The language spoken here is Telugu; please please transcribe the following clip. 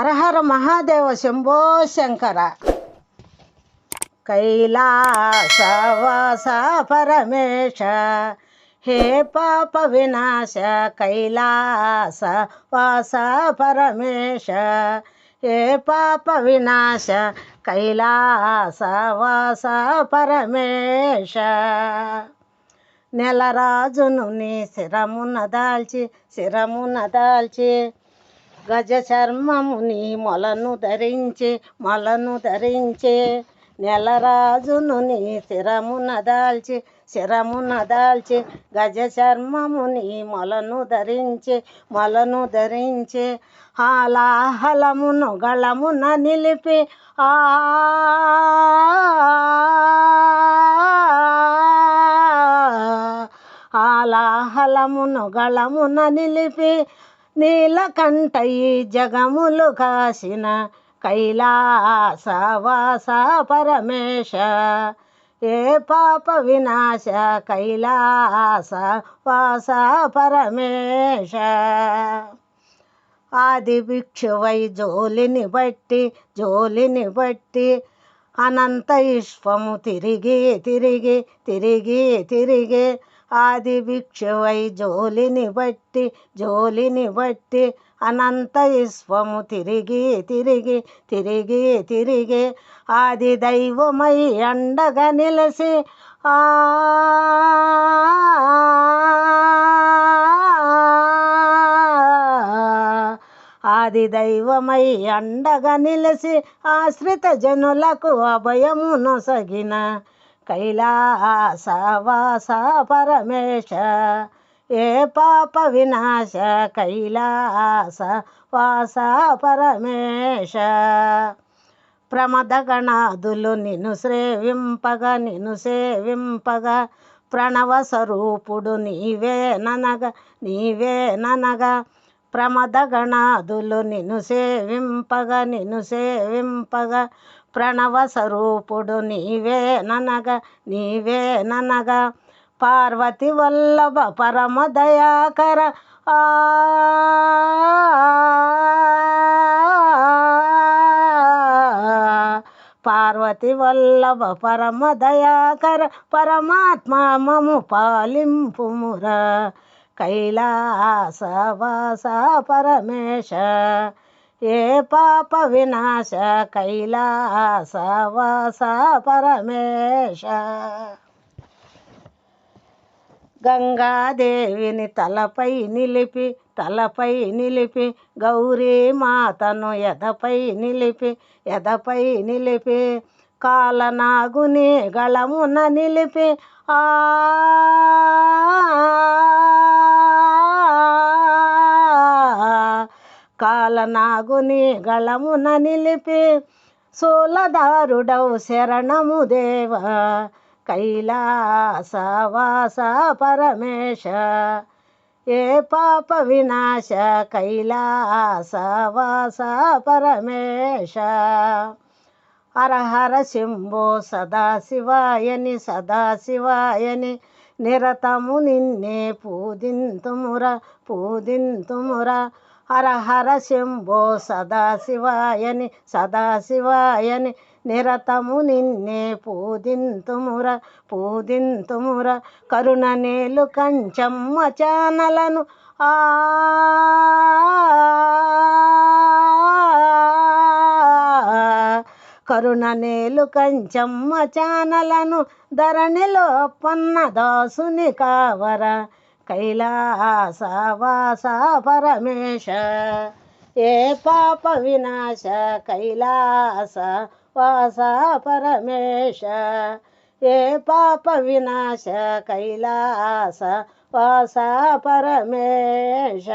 హరహర మహాదేవ శంభో శంకర. కైలాసవాస పరమేశ. హే పాప వినాశ కైలాస వాస పరమేశ. హే పాప వినాశ కైలాస వాస పరమేశ. నెలరాజును నీ శిరమున దాల్చి శిరమున దాల్చి గజ చర్మముని మొలను ధరించి మొలను ధరించే. నెలరాజును నీ శిరమున దాల్చి శిరమున దాల్చి. గజ చర్మముని మొలను ధరించి మొలను ధరించే. హాలాహలమును గళమున నిలిపి. ఆ ఆలాహలమును గళమున నిలిపి. నీలకంఠయి జగములు కాసిన కైలాసవాస పరమేశ ఏ పాప వినాశ కైలాస వాస పరమేశ ఆది భిక్షువై జోలిని బట్టి జోలిని బట్టి అనంత విశ్వము తిరిగి తిరిగి తిరిగి తిరిగి ఆది భిక్షువై జోలిని బట్టి జోలిని బట్టి అనంత విశ్వము తిరిగి తిరిగి తిరిగి తిరిగి ఆది దైవమై అండగా నిలిసి ఆ ఆది దైవమై అండగా నిలిసి ఆశ్రిత జనులకు అభయమును సగిన కైలాస వాస పరమేశ ఏ పాప వినాశ కైలాస వాస పరమేశ. ప్రమదగణాదులు నిన్ను సేవింపగా నిన్ను సేవింపగా. ప్రణవ స్వరూపుడు నీవే ననగ నీవే ననగ. ప్రమదగణాదులు నిన్ను సేవింపగా నిన్ను సేవింపగా. ప్రణవ స్వరూపుడు నీవే ననగ నీవే ననగ. పార్వతి వల్లభ పరమ దయాకర. ఆ పార్వతి వల్లభ పరమ దయాకర. పరమాత్మ మము పాలింపుమురా కైలాస వాస పరమేశ. ఏ పాప వినాశ కైలాస వాస పరమేశ. గంగాదేవిని తలపై నిలిపి తలపై నిలిపి గౌరీ మాతను ఎదపై నిలిపి ఎదపై నిలిపి కాలనాగుని గళమున నిలిపి ఆ కాలనాగుని గళమున నిలిపి సోలదారుడవు శరణము దేవ. కైలాసవాస పరమేశ ఏ పాప వినాశ. కైలాసవాస పరమేశ హరహర శంభో సదాశివాయని సదాశివాయని నిరతము నిన్నే పూజింతుముర పూజింతుముర. హర హర శంభో సదాశివాయని సదాశివాయని నిరతము నిన్నే పూజింతుముర పూజింతుముర. కరుణ నేలు కంచమ్మ చానలను ఆ కరుణ నేలు కంచమ్మ చానలను ధరణిలో పన్న దాసుని కావర. కైలాస వాస పరమేశ ఏ పాప వినాశ కైలాస వాస పరమేశ ఏ పాప వినాశ కైలాస వాస పరమేశ.